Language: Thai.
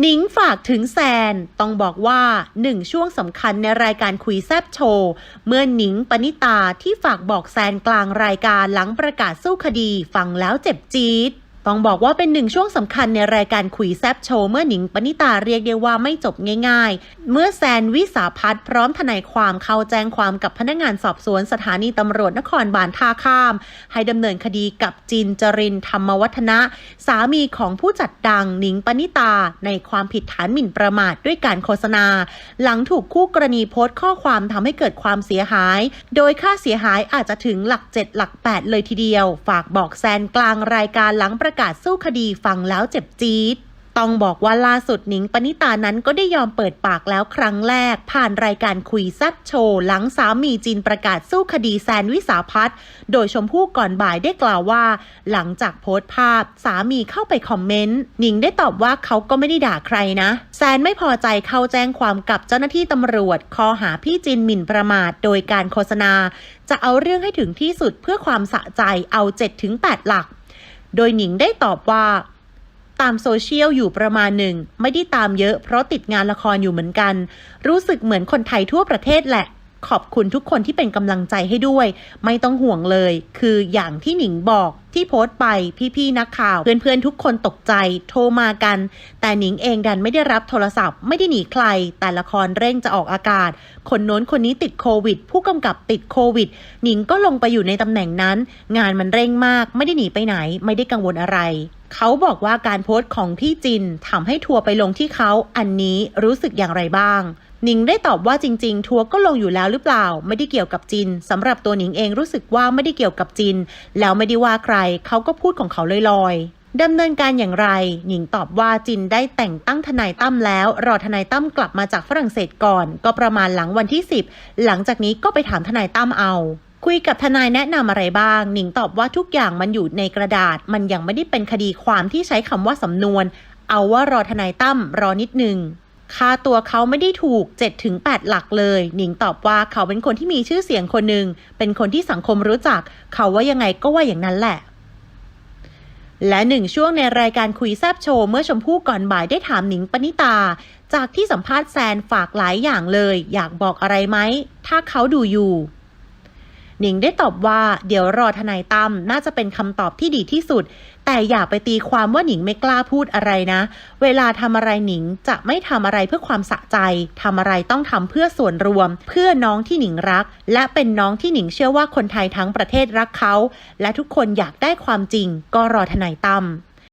หนิงฝากถึงแซน ต้องบอกว่าหนึ่งช่วงสำคัญในรายการคุยแซบโชว์ เมื่อหนิงปณิตาที่ฝากบอกแซนกลางรายการหลังประกาศสู้คดี ฟังแล้วเจ็บจี๊ด ต้องบอกว่าเป็นหนึ่งช่วงสำคัญในรายการคุยแซบโชว์เมื่อหนิงปณิตาเรียกได้ว่าไม่จบง่าย ๆ เมื่อแซนวิสาพัฒน์พร้อมทนายความเข้าแจ้งความกับพนักงานสอบสวนสถานีตำรวจนครบาลท่าข้าม ให้ดำเนินคดีกับจินจรินธรรมวัฒนะ สามีของผู้จัดดังหนิงปณิตา ในความผิดฐานหมิ่นประมาทด้วยการโฆษณา หลังถูกคู่กรณีโพสต์ข้อความทำให้เกิดความเสียหาย โดยค่าเสียหายอาจจะถึงหลัก 7 หลัก 8 เลยทีเดียว ฝากบอกแซนกลางรายการหลังประกาศสู้คดีฟังแล้วเจ็บจี๊ดต้องบอกว่าล่าสุดหนิงปณิตานั้นก็ได้ยอมเปิดปากแล้วครั้งแรก ผ่านรายการคุยแซับโชว์หลังสามีจีนประกาศสู้คดีแซนวิสาพัฒน์โดยชมพู่ก่อนบ่ายได้กล่าวว่า หลังจากโพสต์ภาพ สามีเข้าไปคอมเมนต์หนิงได้ตอบว่าเขาก็ไม่ได้ด่าใครนะ แซนไม่พอใจเข้าแจ้งความกับเจ้าหน้าที่ตำรวจข้อหาพี่จินหมิ่นประมาทโดยการโฆษณา จะเอาเรื่องให้ถึงที่สุดเพื่อความสะใจเอา7-8หลัก โดยหนิงได้ตอบว่า ตามโซเชียลอยู่ประมาณหนึ่ง ไม่ได้ตามเยอะเพราะติดงานละครอยู่เหมือนกัน รู้สึกเหมือนคนไทยทั่วประเทศแหละ ขอบคุณทุกคนที่เป็นกำลังใจให้ด้วย ไม่ต้องห่วงเลย คืออย่างที่หนิงบอกที่โพสต์ไปพี่ๆนักข่าว เพื่อนๆทุกคนตกใจโทรมากัน แต่หนิงเองดันไม่ได้รับโทรศัพท์ ไม่ได้หนีใคร แต่ละครเร่งจะออกอากาศ คนโน้นคนนี้ติดโควิด ผู้กำกับติดโควิด หนิงก็ลงไปอยู่ในตำแหน่งนั้น งานมันเร่งมาก ไม่ได้หนีไปไหน ไม่ได้กังวลอะไรเขาบอกว่าการโพสต์ของพี่จินทำให้ทัวร์ไปลงที่เขาอันนี้รู้สึกอย่างไรบ้าง หนิงได้ตอบว่าจริง ๆ ทัวร์ก็ลงอยู่แล้วหรือเปล่า ไม่ได้เกี่ยวกับจินสำหรับตัวหนิงเองรู้สึกว่าไม่ได้เกี่ยวกับจิน แล้วไม่ได้ว่าใคร เขาก็พูดของเขาลอยๆดำเนินการอย่างไรหนิงตอบว่าจินได้แต่งตั้งทนายตั้มแล้ว รอทนายตั้มกลับมาจากฝรั่งเศสก่อน ก็ประมาณหลังวันที่ 10 หลังจากนี้ก็ไปถามทนายตั้มเอา คุยกับทนายแนะนำอะไรบ้าง หนิงตอบว่าทุกอย่างมันอยู่ในกระดาษ มันยังไม่ได้เป็นคดีความที่ใช้คำว่าสำนวน เอาว่ารอทนายตั้มรอนิดนึง ค่าตัวเขาไม่ได้ถูก 7-8 หลักเลย หนิงตอบว่าเขาเป็นคนที่มีชื่อเสียงคนหนึ่ง เป็นคนที่สังคมรู้จัก เขาว่ายังไงก็ว่าอย่างนั้นแหละ และหนึ่งช่วงในรายการคุยแซบโชว์เมื่อชมพู่ก่อนบ่ายได้ถามหนิงปณิตา จากที่สัมภาษณ์แซนฝากหลายอย่างเลย อยากบอกอะไรไหม ถ้าเขาดูอยู่หนิงได้ตอบว่าเดี๋ยวรอทนายตั้มน่าจะเป็นคำตอบที่ดีที่สุด แต่อย่าไปตีความว่าหนิงไม่กล้าพูดอะไรนะ เวลาทำอะไรหนิงจะไม่ทำอะไรเพื่อความสะใจทำอะไรต้องทำเพื่อส่วนรวม เพื่อน้องที่หนิงรัก และเป็นน้องที่หนิงเชื่อว่าคนไทยทั้งประเทศรักเขา และทุกคนอยากได้ความจริง ก็รอทนายตั้ม